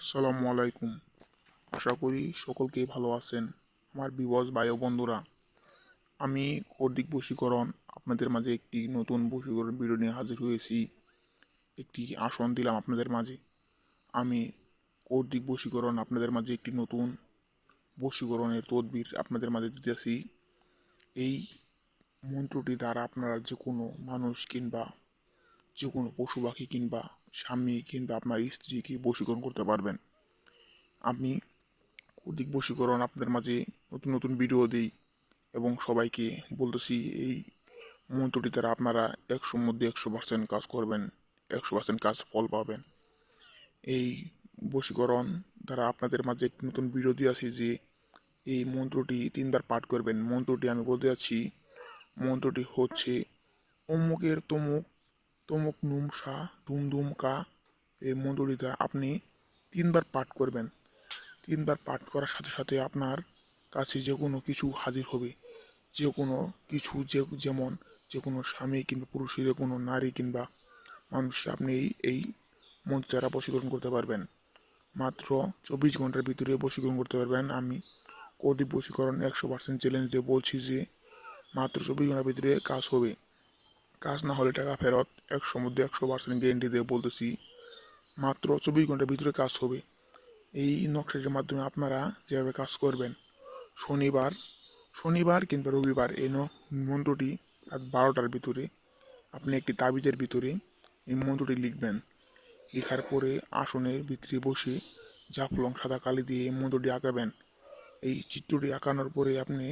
আলাইকুম। আশা করি সকলকেই ভালো আছেন, আমার বিবস বায়ু বন্ধুরা। আমি কর্দিক বশীকরণ, আপনাদের মাঝে একটি নতুন বশীকরণ ভিডিও নিয়ে হাজির হয়েছি। একটি আসন দিলাম আপনাদের মাঝে। আমি কর্দিক বশীকরণ, আপনাদের মাঝে একটি নতুন বশীকরণের তদবির আপনাদের মাঝে দিতেছি। এই মন্ত্রটি দ্বারা আপনারা যে কোনো মানুষ কিংবা যে কোনো পশু পাখি কিংবা স্বামী কিংবা আপনার স্ত্রীকে বশীকরণ করতে পারবেন? আমি অধিক বশীকরণ আপনাদের মাঝে নতুন নতুন ভিডিও দিই এবং সবাইকে বলতেছি, এই মন্ত্রটি দ্বারা আপনারা একশোর মধ্যে একশো পার্সেন্ট কাজ করবেন, একশো পার্সেন্ট কাজ ফল পাবেন। এই বশীকরণ দ্বারা আপনাদের মাঝে একটি নতুন ভিডিও দিয়েছি যে, এই মন্ত্রটি তিনবার পাঠ করবেন। মন্ত্রটি আমি বলতে যাচ্ছি, মন্ত্রটি হচ্ছে, অমুকের তমুক তমুক নুমসা ধুম ধুম কা এই মন্ত্রটিতে আপনি তিনবার পাঠ করবেন। তিনবার পাঠ করার সাথে সাথে আপনার কাছে যে কোনো কিছু হাজির হবে। যে কোনো কিছু যে, যেমন যে কোনো স্বামী কিংবা পুরুষের যে কোনো নারী কিংবা মানুষ আপনি এই এই মন্ত্র দ্বারা বশীকরণ করতে পারবেন। মাত্র চব্বিশ ঘণ্টার ভিতরে বশীকরণ করতে পারবেন। আমি কদিক বশীকরণ একশো পার্সেন্ট চ্যালেঞ্জ দিয়ে বলছি যে মাত্র চব্বিশ ঘণ্টার ভিতরে কাজ হবে। কাজ না হলে টাকা ফেরত একশো মধ্যে একশো পার্সেন্ট গ্যারেন্টি দিয়ে বলতেছি, মাত্র চব্বিশ ঘণ্টার ভিতরে কাজ হবে। এই নকশাটির মাধ্যমে আপনারা যেভাবে কাজ করবেন, শনিবার শনিবার কিংবা রবিবার এই মন্ত্রটি রাত বারোটার ভিতরে, আপনি একটি তাবিজের ভিতরে এই মন্ত্রটি লিখবেন। লেখার পরে আসনের ভিতরে বসে জাফলং সাদা কালি দিয়ে এই মন্ত্রটি আঁকাবেন। এই চিত্রটি আঁকানোর পরে আপনি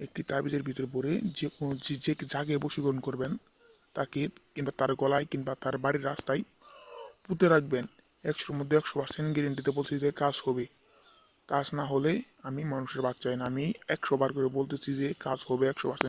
একটি তাবিজের ভিতর পড়ে যে কোনো যে যাকে বশীকরণ করবেন, তাকে কিংবা তার গলায় কিংবা তার বাড়ির রাস্তায় পুঁতে রাখবেন। একশোর মধ্যে একশো পার্সেন্ট গ্যারেন্টিতে বলছি যে কাজ হবে। কাজ না হলে আমি মানুষের বাচ্চাই না। আমি একশো বার করে বলতেছি যে কাজ হবে একশো পার্সেন্ট